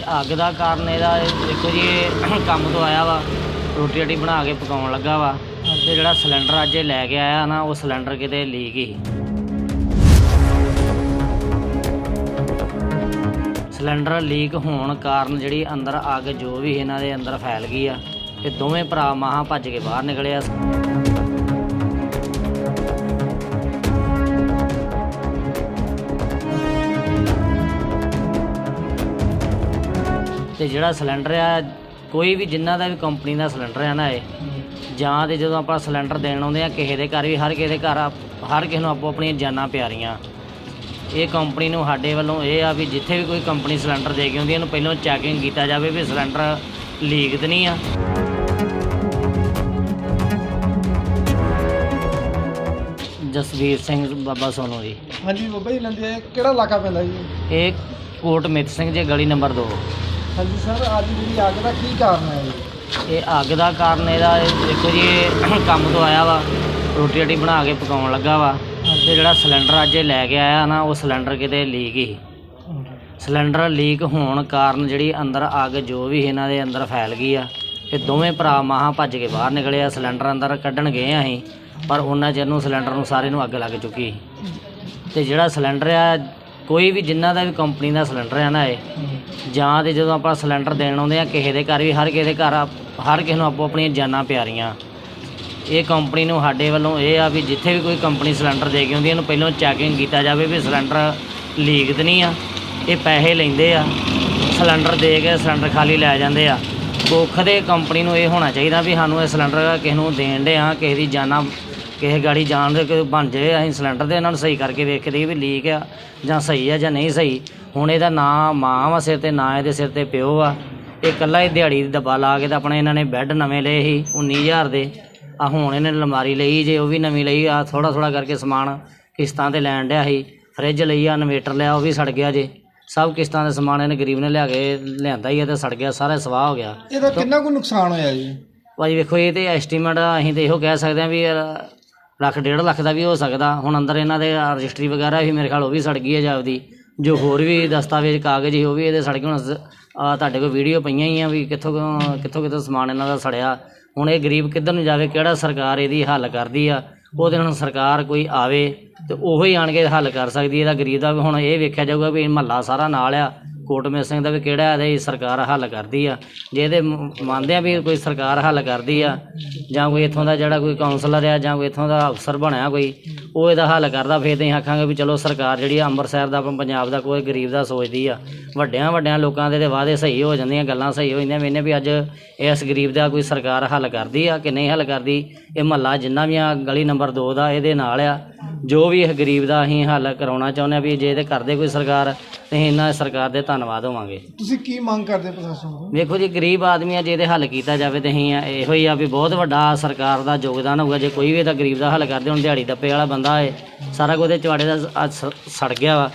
ਇਹ ਅੱਗ ਦਾ ਕਾਰਨ ਇਹਦਾ ਦੇਖੋ ਜੀ, ਇਹ ਕੰਮ ਤੋਂ ਆਇਆ ਵਾ। ਰੋਟੀ ਰੋਟੀ ਬਣਾ ਕੇ ਪਕਾਉਣ ਲੱਗਾ ਵਾ। ਤੇ ਜਿਹੜਾ ਸਿਲੰਡਰ ਅੱਜ ਇਹ ਲੈ ਕੇ ਆਇਆ ਨਾ, ਉਹ ਸਿਲੰਡਰ ਕਿਤੇ ਲੀਕ ਹੀ। ਸਿਲੰਡਰ ਲੀਕ ਹੋਣ ਕਾਰਨ ਜਿਹੜੀ ਅੰਦਰ ਅੱਗ ਜੋ ਵੀ ਇਹਨਾਂ ਦੇ ਅੰਦਰ ਫੈਲ ਗਈ ਆ ਤੇ ਦੋਵੇਂ ਭਰਾ ਮਹਾਂ ਭੱਜ ਕੇ ਬਾਹਰ ਨਿਕਲੇ ਆ। ਤੇ ਜਿਹੜਾ ਸਿਲੰਡਰ ਆ ਕੋਈ ਵੀ ਜਿੰਨਾ ਦਾ ਵੀ ਕੰਪਨੀ ਦਾ ਸਿਲੰਡਰ ਆ ਨਾ ਇਹ ਜਾਂ ਤੇ ਜਦੋਂ ਆਪਾਂ ਸਿਲੰਡਰ ਦੇਣ ਆਉਂਦੇ ਆ ਕਿਸੇ ਦੇ ਘਰ ਵੀ ਹਰ ਕਿਸੇ ਦੇ ਘਰ ਆ- ਹਰ ਕਿਸੇ ਨੂੰ ਆਪੋ ਆਪਣੀਆਂ ਜਾਨਾਂ ਪਿਆਰੀਆਂ। ਇਹ ਕੰਪਨੀ ਨੂੰ ਸਾਡੇ ਵੱਲੋਂ ਇਹ ਆ ਵੀ ਜਿੱਥੇ ਵੀ ਕੋਈ ਕੰਪਨੀ ਸਿਲੰਡਰ ਦੇ ਕੇ ਆਉਂਦੀ ਇਹਨੂੰ ਪਹਿਲਾਂ ਚੈਕਿੰਗ ਕੀਤਾ ਜਾਵੇ ਵੀ ਸਿਲੰਡਰ ਲੀਕ ਤਾਂ ਨਹੀਂ ਆ। ਜਸਵੀਰ ਸਿੰਘ ਬਾਬਾ ਸੋਨੂ ਜੀ। ਹਾਂਜੀ ਬਾਬਾ ਜੀ ਲੰਦੇ ਕਿਹੜਾ ਇਲਾਕਾ ਪੈਂਦਾ ਜੀ? ਇਹ ਕੋਟ ਮਿੱਤ ਸਿੰਘ ਜੀ ਗਲੀ ਨੰਬਰ 2 ਹਾਂਜੀ ਸਰ ਅੱਜ ਜਿਹੜੀ ਅੱਗ ਦਾ ਕੀ ਕਾਰਨ ਹੈ ਜੀ? ਇਹ ਅੱਗ ਦਾ ਕਾਰਨ ਇਹਦਾ ਇਹ ਦੇਖੋ ਜੀ ਇਹ ਕੰਮ ਤੋਂ ਆਇਆ ਵਾ ਰੋਟੀ ਰਾਟੀ ਬਣਾ ਕੇ ਪਕਾਉਣ ਲੱਗਾ ਵਾ ਤੇ ਜਿਹੜਾ ਸਿਲੰਡਰ ਅੱਜ ਇਹ ਲੈ ਕੇ ਆਇਆ ਨਾ ਉਹ ਸਿਲੰਡਰ ਕਿਤੇ ਲੀਕ ਹੀ। ਸਿਲੰਡਰ ਲੀਕ ਹੋਣ ਕਾਰਨ ਜਿਹੜੀ ਅੰਦਰ ਅੱਗ ਜੋ ਵੀ ਇਹਨਾਂ ਦੇ ਅੰਦਰ ਫੈਲ ਗਈ ਆ ਤੇ ਦੋਵੇਂ ਭਰਾ ਮਹਾਂ ਭੱਜ ਕੇ ਬਾਹਰ ਨਿਕਲੇ ਆ ਸਿਲੰਡਰ ਅੰਦਰ ਕੱਢਣ ਗਏ ਆ ਅਸੀਂ ਪਰ ਉਹਨਾਂ ਚਿਰ ਨੂੰ ਸਿਲੰਡਰ ਨੂੰ ਸਾਰੇ ਨੂੰ ਅੱਗ ਲੱਗ ਚੁੱਕੀ ਤੇ ਜਿਹੜਾ ਸਿਲੰਡਰ ਆ ਕੋਈ ਵੀ ਜਿੰਨਾ ਦਾ ਵੀ ਕੰਪਨੀ ਦਾ ਸਿਲੰਡਰ ਆ ਨਾ ਇਹ ਜਾਂ ਤੇ ਜਦੋਂ ਆਪਾਂ ਸਿਲੰਡਰ ਦੇਣ ਆਉਂਦੇ ਆ ਕਿਸੇ ਦੇ ਘਰ ਵੀ ਹਰ ਕਿਸੇ ਦੇ ਘਰ ਹਰ ਕਿਸੇ ਨੂੰ ਆਪੋ ਆਪਣੀਆਂ ਜਾਨਾਂ ਪਿਆਰੀਆਂ। ਇਹ ਕੰਪਨੀ ਨੂੰ ਸਾਡੇ ਵੱਲੋਂ ਇਹ ਆ ਵੀ ਜਿੱਥੇ ਵੀ ਕੋਈ ਕੰਪਨੀ ਸਿਲੰਡਰ ਦੇ ਕੇ ਆਉਂਦੀ ਹੈ ਇਹਨੂੰ ਪਹਿਲਾਂ ਚੈਕਿੰਗ ਕੀਤਾ ਜਾਵੇ ਵੀ ਸਿਲੰਡਰ ਲੀਕ ਤਾਂ ਨਹੀਂ ਆ ਇਹ ਪੈਸੇ ਲੈਂਦੇ ਆ ਸਿਲੰਡਰ ਦੇ ਕੇ ਸਿਲੰਡਰ ਖਾਲੀ ਲੈ ਜਾਂਦੇ ਆ। ਕੁੱਖ ਦੇ ਕੰਪਨੀ ਨੂੰ ਇਹ ਹੋਣਾ ਚਾਹੀਦਾ ਵੀ ਸਾਨੂੰ ਇਹ ਸਿਲੰਡਰ ਕਿਸੇ ਨੂੰ ਦੇਣ ਦੇ ਆ ਕਿਸੇ ਦੀ ਜਾਨਾਂ ਕਿਸੇ ਗਾੜੀ ਜਾਣ ਦੇ ਕੋਈ ਬਣ ਜਾਏ ਅਸੀਂ ਸਿਲੰਡਰ ਦੇ ਇਹਨਾਂ ਨੂੰ ਸਹੀ ਕਰਕੇ ਵੇਖਦੇ ਵੀ ਲੀਕ ਆ ਜਾਂ ਸਹੀ ਆ ਜਾਂ ਨਹੀਂ ਸਹੀ। ਹੁਣ ਇਹਦਾ ਨਾਂ ਮਾਂ ਵਾ ਸਿਰ ਤੇ ਨਾ ਇਹਦੇ ਸਿਰ ਤੇ ਪਿਓ ਆ ਇਹ ਇਕੱਲਾ ਹੀ ਦਿਹਾੜੀ ਦੀ ਡੱਬਾ ਲਾ ਕੇ ਤਾਂ ਆਪਣੇ ਇਹਨਾਂ ਨੇ ਬੈੱਡ ਨਵੇਂ ਲਏ ਸੀ 19000 ਦੇ। ਆ ਹੁਣ ਇਹਨੇ ਅਲਮਾਰੀ ਲਈ ਜੇ ਉਹ ਵੀ ਨਵੀਂ ਲਈ ਆ ਥੋੜਾ ਥੋੜਾ ਕਰਕੇ ਸਮਾਨ ਕਿਸ਼ਤਾਂ ਤੇ ਲੈਣ ਡਿਆ ਸੀ। ਫ੍ਰਿਜ ਲਈ ਆ ਇਨਵੇਟਰ ਲਿਆ ਉਹ ਵੀ ਸੜ ਗਿਆ ਜੇ। ਸਭ ਕਿਸ਼ਤਾਂ ਦੇ ਸਮਾਨ ਇਹਨੇ ਗਰੀਬ ਨੇ ਲਿਆ ਕੇ ਲਿਆਂਦਾ ਹੀ ਆ ਤੇ ਸੜ ਗਿਆ ਸਾਰਾ ਸਵਾਹ ਹੋ ਗਿਆ। ਇਹਦਾ ਕਿੰਨਾ ਕੁ ਨੁਕਸਾਨ ਹੋਇਆ ਜੀ? ਭਾਜੀ ਵੇਖੋ ਇਹ ਤੇ ਐਸਟੀਮੇਟ ਅਸੀਂ ਤੇ ਇਹੋ ਕਹਿ ਸਕਦੇ ਹਾਂ ਵੀ ਇਹ ਲੱਖ ਡੇਢ ਲੱਖ ਦਾ ਵੀ ਹੋ ਸਕਦਾ। ਹੁਣ ਅੰਦਰ ਇਹਨਾਂ ਦੇ ਰਜਿਸਟਰੀ ਵਗੈਰਾ ਵੀ ਮੇਰੇ ਖਿਆਲ ਉਹ ਵੀ ਸੜ ਗਈ ਹੈ ਜਾਪਦੀ। ਜੋ ਹੋਰ ਵੀ ਦਸਤਾਵੇਜ਼, ਕਾਗਜ਼ ਸੀ, ਉਹ ਵੀ ਇਹਦੇ ਸੜ ਗਏ। ਹੁਣ ਆ ਤੁਹਾਡੇ ਕੋਲ ਵੀਡੀਓ ਪਈਆਂ ਹੀ ਆ ਵੀ ਕਿੱਥੋਂ ਕਿੱਥੋਂ- ਕਿੱਥੋਂ ਕਿੱਥੋਂ ਸਮਾਨ ਇਹਨਾਂ ਦਾ ਸੜਿਆ। ਹੁਣ ਇਹ ਗਰੀਬ ਕਿੱਧਰ ਨੂੰ ਜਾਵੇ, ਕਿਹੜਾ ਸਰਕਾਰ ਇਹਦੀ ਹੱਲ ਕਰਦੀ ਆ? ਉਹਦੇ ਹੁਣ ਸਰਕਾਰ ਕੋਈ ਆਵੇ ਤੇ ਉਹੀ ਆਣ ਕੇ ਹੱਲ ਕਰ ਸਕਦੀ ਇਹਦਾ ਗਰੀਬ ਦਾ ਵੀ ਹੁਣ ਇਹ ਵੇਖਿਆ ਜਾਊਗਾ ਵੀ ਮਹੱਲਾ ਸਾਰਾ ਨਾਲ ਆ। ਕੋਟਮੇ ਸਿੰਘ ਦਾ ਵੀ ਕਿਹੜਾ ਇਹਦੇ ਸਰਕਾਰ ਹੱਲ ਕਰਦੀ ਆ। ਜੇ ਇਹਦੇ ਮੰਨਦੇ ਆ ਵੀ ਕੋਈ ਸਰਕਾਰ ਹੱਲ ਕਰਦੀ ਆ, ਜਾਂ ਕੋਈ ਇੱਥੋਂ ਦਾ ਜਿਹੜਾ ਕੋਈ ਕਾਉਂਸਲਰ ਆ, ਜਾਂ ਕੋਈ ਇੱਥੋਂ ਦਾ ਅਫਸਰ ਬਣਿਆ ਕੋਈ ਉਹ ਇਹਦਾ ਹੱਲ ਕਰਦਾ ਫਿਰ ਤਾਂ ਆਖਾਂਗੇ ਵੀ ਚਲੋ ਸਰਕਾਰ ਜਿਹੜੀ ਆ ਅੰਮ੍ਰਿਤਸਰ ਦਾ ਪੰਜਾਬ ਦਾ ਕੋਈ ਗਰੀਬ ਦਾ ਸੋਚਦੀ ਆ। ਵੱਡਿਆਂ ਵੱਡਿਆਂ ਲੋਕਾਂ ਦੇ ਤੇ ਵਾਅਦੇ ਸਹੀ ਹੋ ਜਾਂਦੀਆਂ ਗੱਲਾਂ ਸਹੀ ਹੋ ਜਾਂਦੀਆਂ ਮੈਨੇ ਵੀ ਅੱਜ ਇਸ ਗਰੀਬ ਦਾ ਕੋਈ ਸਰਕਾਰ ਹੱਲ ਕਰਦੀ ਆ ਕਿ ਨਹੀਂ ਹੱਲ ਕਰਦੀ ਇਹ ਮਹੱਲਾ ਜਿੰਨਾ ਵੀ ਆ ਗਲੀ ਨੰਬਰ 2 ਦਾ ਇਹਦੇ ਨਾਲ ਆ। ਜੋ ਵੀ ਇਹ ਗਰੀਬ ਦਾ ਅਸੀਂ ਹੱਲ ਕਰਾਉਣਾ ਚਾਹੁੰਦੇ ਆ ਵੀ ਜੇ ਇਹਦੇ ਕਰਦੇ ਕੋਈ ਸਰਕਾਰ ਤੇ ਇਹਨਾਂ ਸਰਕਾਰ ਦੇ ਧੰਨਵਾਦ ਹੋਵਾਂਗੇ। ਤੁਸੀਂ ਕੀ ਮੰਗ ਕਰਦੇ ਪ੍ਰਸ਼ਾਸਨ ਤੋਂ? ਵੇਖੋ ਜੀ ਗਰੀਬ ਆਦਮੀ ਆ ਜੇ ਇਹਦੇ ਹੱਲ ਕੀਤਾ ਜਾਵੇ ਤੇ ਅਸੀਂ ਇਹੋ ਹੀ ਆ ਵੀ ਬਹੁਤ ਵੱਡਾ ਸਰਕਾਰ ਦਾ ਯੋਗਦਾਨ ਹੋਊਗਾ। ਜੇ ਕੋਈ ਵੀ ਇਹਦਾ ਗਰੀਬ ਦਾ ਹੱਲ ਕਰਦੇ ਹੁਣ ਦਿਹਾੜੀ ਦੱਪੇ ਵਾਲਾ ਬੰਦਾ ਏ। ਸਾਰਾ ਕੁਝ ਚਵਾੜੇ ਦਾ ਅੱਜ ਸ- ਸੜ ਗਿਆ ਵਾ।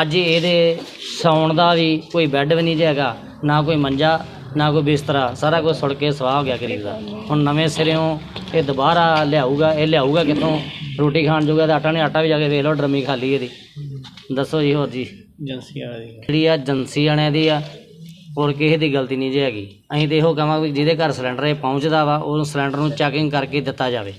ਅੱਜ ਇਹਦੇ ਸੌਣ ਦਾ ਵੀ ਕੋਈ ਬੈੱਡ ਵੀ ਨਹੀਂ ਜੇ ਹੈਗਾ ਨਾ ਕੋਈ ਮੰਜਾ ਨਾ ਕੋਈ ਬਿਸਤਰਾ ਸਾਰਾ ਕੁਝ ਸੁੜ ਕੇ ਸਵਾਹ ਹੋ ਗਿਆ ਗਰੀਬ ਦਾ। ਹੁਣ ਨਵੇਂ ਸਿਰਿਓਂ ਇਹ ਦੁਬਾਰਾ ਲਿਆਊਗਾ ਇਹ ਲਿਆਊਗਾ ਕਿੱਥੋਂ? ਰੋਟੀ ਖਾਣ ਜੋਗਾ ਤਾਂ ਆਟਾ ਨਹੀਂ ਆਟਾ ਵੀ ਜਾ ਕੇ ਵੇਖ ਲਓ ਡਰਮੀ ਖਾਲੀ ਇਹਦੀ। ਦੱਸੋ ਜੀ ਹੋਰ ਜੀ। ਏਜੰਸੀ ਵਾਲੇ ਜਿਹੜੀ ਆ ਏਜੰਸੀ ਵਾਲਿਆਂ ਦੀ ਆ ਹੋਰ ਕਿਸੇ ਦੀ ਗਲਤੀ ਨਹੀਂ ਜੇ ਹੈਗੀ। ਅਸੀਂ ਤੇ ਇਹੋ ਕਹਾਂਗੇ ਵੀ ਜਿਹਦੇ ਘਰ ਸਿਲੰਡਰ ਇਹ ਪਹੁੰਚਦਾ ਵਾ ਉਹਨੂੰ ਸਿਲੰਡਰ ਨੂੰ ਚੈਕਿੰਗ ਕਰਕੇ ਦਿੱਤਾ ਜਾਵੇ।